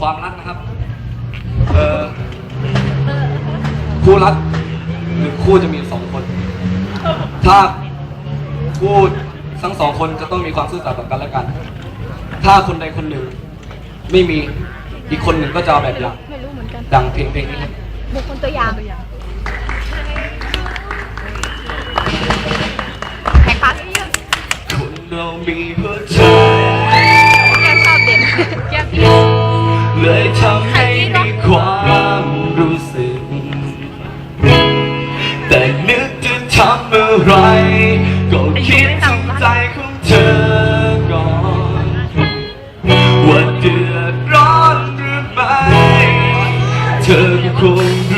ความรักนะครับ เอ่อคู่รักหรือคู่จะมีสองคน ถ้าคู่ทั้งสองคนจะต้องมีความซื่อสัตย์ต่อกันและกัน ถ้าคนใดคนหนึ่งไม่มีอีกคนหนึ่งก็จะเอาแบบอย่างไม่รู้เหมือนกันดังเพลงเพลงนี้ครับบุคคลตัวอย่างแขกฟังเยอะคนเรามีหัวใจแกชอบเด่นแกพี่ เลยทำให้มีความรู้สึก แต่นึกจะทำอะไร ก็คิดถึงใจของเธอก่อนว่าเดือดร้อนหรือไม่ เธอคงรู้